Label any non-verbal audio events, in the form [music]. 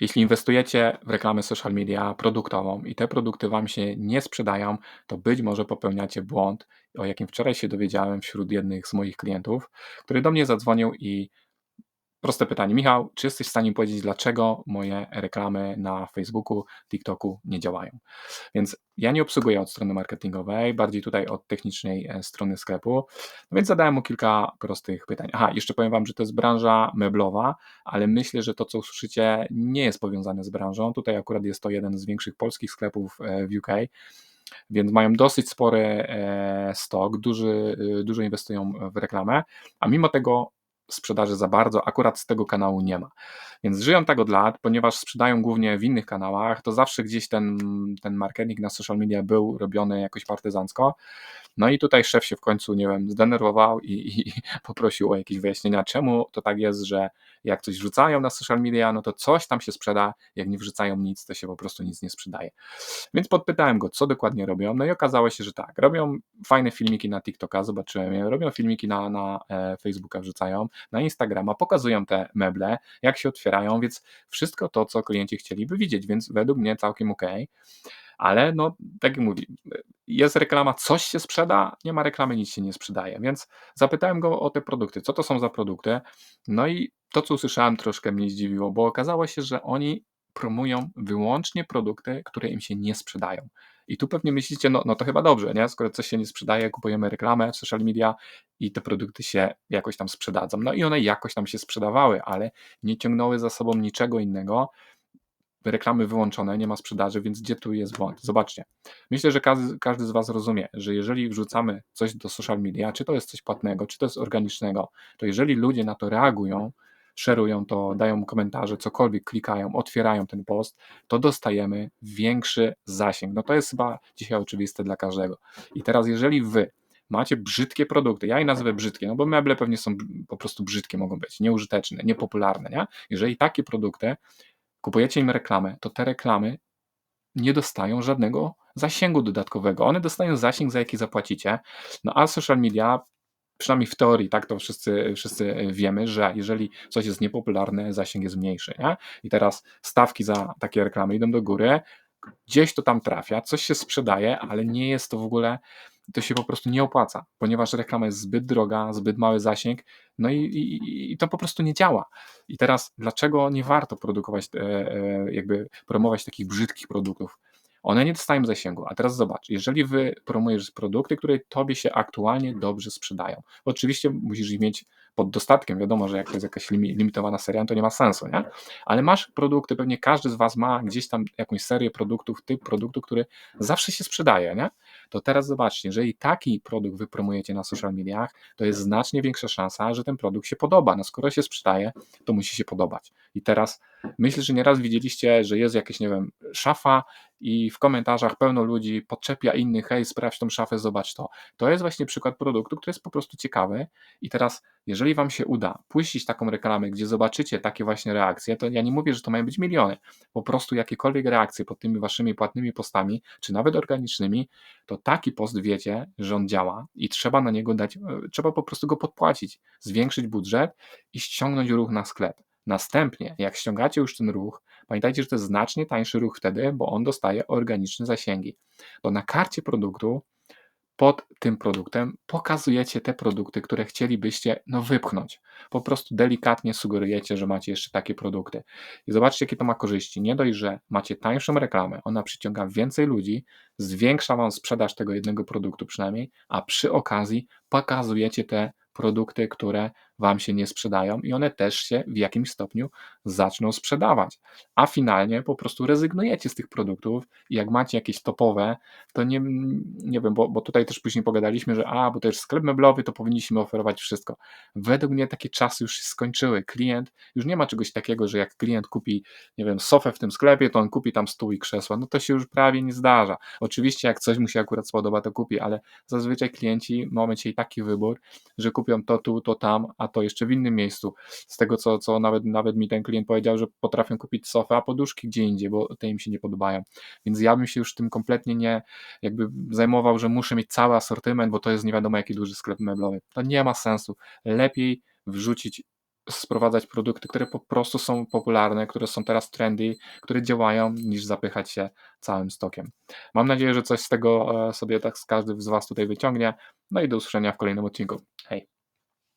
Jeśli inwestujecie w reklamę social media produktową i te produkty Wam się nie sprzedają, to być może popełniacie błąd, o jakim wczoraj się dowiedziałem wśród jednych z moich klientów, który do mnie zadzwonił i Proste pytanie. Michał, czy jesteś w stanie powiedzieć, dlaczego moje reklamy na Facebooku, TikToku nie działają? Więc ja nie obsługuję od strony marketingowej, bardziej tutaj od technicznej e, strony sklepu, no więc zadałem mu kilka prostych pytań. Aha, jeszcze powiem Wam, że to jest branża meblowa, ale myślę, że to, co usłyszycie, nie jest powiązane z branżą. Tutaj akurat jest to jeden z większych polskich sklepów e, w UK więc mają dosyć spory e, stok, duży, dużo inwestują w reklamę, a mimo tego sprzedaży za bardzo, akurat z tego kanału nie ma. Więc żyją tak od lat, ponieważ sprzedają głównie w innych kanałach, to zawsze gdzieś ten, ten marketing na social media był robiony jakoś partyzancko. No i tutaj szef się w końcu, nie wiem, zdenerwował i, i, [laughs] poprosił o jakieś wyjaśnienia, czemu to tak jest, że jak coś wrzucają na social media, no to coś tam się sprzeda, jak nie wrzucają nic, to się po prostu nic nie sprzedaje. Więc podpytałem go, co dokładnie robią, no i okazało się, że tak, robią fajne filmiki na TikToka, zobaczyłem je, robią filmiki na, na e, Facebooka, wrzucają, na Instagrama, pokazują te meble, jak się otwierają, więc wszystko to, co klienci chcieliby widzieć, więc według mnie całkiem ok ale no, tak jak mówi, jest reklama, coś się sprzeda, nie ma reklamy, nic się nie sprzedaje. Więc zapytałem go o te produkty, co to są za produkty. No i to, co usłyszałem, troszkę mnie zdziwiło, bo okazało się, że oni promują wyłącznie produkty, które im się nie sprzedają. I tu pewnie myślicie, no, no to chyba dobrze, nie? Skoro coś się nie sprzedaje, kupujemy reklamę w social media i te produkty się jakoś tam sprzedadzą. No i one jakoś tam się sprzedawały, ale nie ciągnęły za sobą niczego innego, reklamy wyłączone, nie ma sprzedaży, więc gdzie tu jest błąd? Zobaczcie. Myślę, że każdy, każdy z Was rozumie, że jeżeli wrzucamy coś do social media, czy to jest coś płatnego, czy to jest organicznego, to jeżeli ludzie na to reagują, szerują to, dają komentarze, cokolwiek klikają, otwierają ten post, to dostajemy większy zasięg. No to jest chyba dzisiaj oczywiste dla każdego. I teraz, jeżeli Wy macie brzydkie produkty, ja je nazwę brzydkie, no bo meble pewnie są po prostu brzydkie, mogą być, nieużyteczne, niepopularne, nie? Jeżeli takie produkty kupujecie im reklamę, to te reklamy nie dostają żadnego zasięgu dodatkowego. One dostają zasięg, za jaki zapłacicie. No a social media, przynajmniej w teorii, tak to wszyscy, wszyscy wiemy, że jeżeli coś jest niepopularne, zasięg jest mniejszy. Nie? I teraz stawki za takie reklamy idą do góry, gdzieś to tam trafia, coś się sprzedaje, ale nie jest to w ogóle to się po prostu nie opłaca, ponieważ reklama jest zbyt droga, zbyt mały zasięg, no i, i, i to po prostu nie działa. I teraz, dlaczego nie warto produkować, e, e, jakby promować takich brzydkich produktów? One nie dostają zasięgu. A teraz zobacz, jeżeli wy promujesz produkty, które tobie się aktualnie dobrze sprzedają, oczywiście musisz ich mieć pod dostatkiem, wiadomo, że jak to jest jakaś limitowana seria, to nie ma sensu, nie? Ale masz produkty, pewnie każdy z was ma gdzieś tam jakąś serię produktów, typ produktu, który zawsze się sprzedaje, nie? To teraz zobaczcie, jeżeli taki produkt wy promujecie na social mediach, to jest znacznie większa szansa, że ten produkt się podoba. No skoro się sprzedaje, to musi się podobać. I teraz myślę, że nieraz widzieliście, że jest jakaś, nie wiem, szafa i w komentarzach pełno ludzi podczepia innych, hej, sprawdź tą szafę, zobacz to. To jest właśnie przykład produktu, który jest po prostu ciekawy i teraz, jeżeli Wam się uda puścić taką reklamę, gdzie zobaczycie takie właśnie reakcje, to ja nie mówię, że to mają być miliony, po prostu jakiekolwiek reakcje pod tymi Waszymi płatnymi postami, czy nawet organicznymi, to taki post wiecie, że on działa i trzeba na niego dać, e, trzeba po prostu go podpłacić, zwiększyć budżet i ściągnąć ruch na sklep. Następnie, jak ściągacie już ten ruch, pamiętajcie, że to jest znacznie tańszy ruch wtedy, bo on dostaje organiczne zasięgi. To na karcie produktu pod tym produktem pokazujecie te produkty, które chcielibyście no, wypchnąć. Po prostu delikatnie sugerujecie, że macie jeszcze takie produkty. I zobaczcie, jakie to ma korzyści. Nie dość, że macie tańszą reklamę, ona przyciąga więcej ludzi, zwiększa Wam sprzedaż tego jednego produktu przynajmniej, a przy okazji pokazujecie te produkty, które Wam się nie sprzedają i one też się w jakimś stopniu zaczną sprzedawać. A finalnie po prostu rezygnujecie z tych produktów i jak macie jakieś topowe, to nie, nie wiem, bo, bo tutaj też później pogadaliśmy, że a, bo to jest sklep meblowy, to powinniśmy oferować wszystko. Według mnie takie czasy już się skończyły. Klient, już nie ma czegoś takiego, że jak klient kupi, nie wiem, sofę w tym sklepie, to on kupi tam stół i krzesła. No to się już prawie nie zdarza. Oczywiście jak coś mu się akurat spodoba, to kupi, ale zazwyczaj klienci mają dzisiaj taki wybór, że kupią to tu, to tam, a to jeszcze w innym miejscu. Z tego, co, co nawet, nawet mi ten klient powiedział, że potrafią kupić sofę, a poduszki gdzie indziej, bo te im się nie podobają. Więc ja bym się już tym kompletnie nie jakby zajmował, że muszę mieć cały asortyment, bo to jest nie wiadomo jaki duży sklep meblowy. To nie ma sensu. Lepiej wrzucić sprowadzać produkty, które po prostu są popularne, które są teraz trendy, które działają, niż zapychać się całym stokiem. Mam nadzieję, że coś z tego e, sobie tak każdy z Was tutaj wyciągnie. No i do usłyszenia w kolejnym odcinku.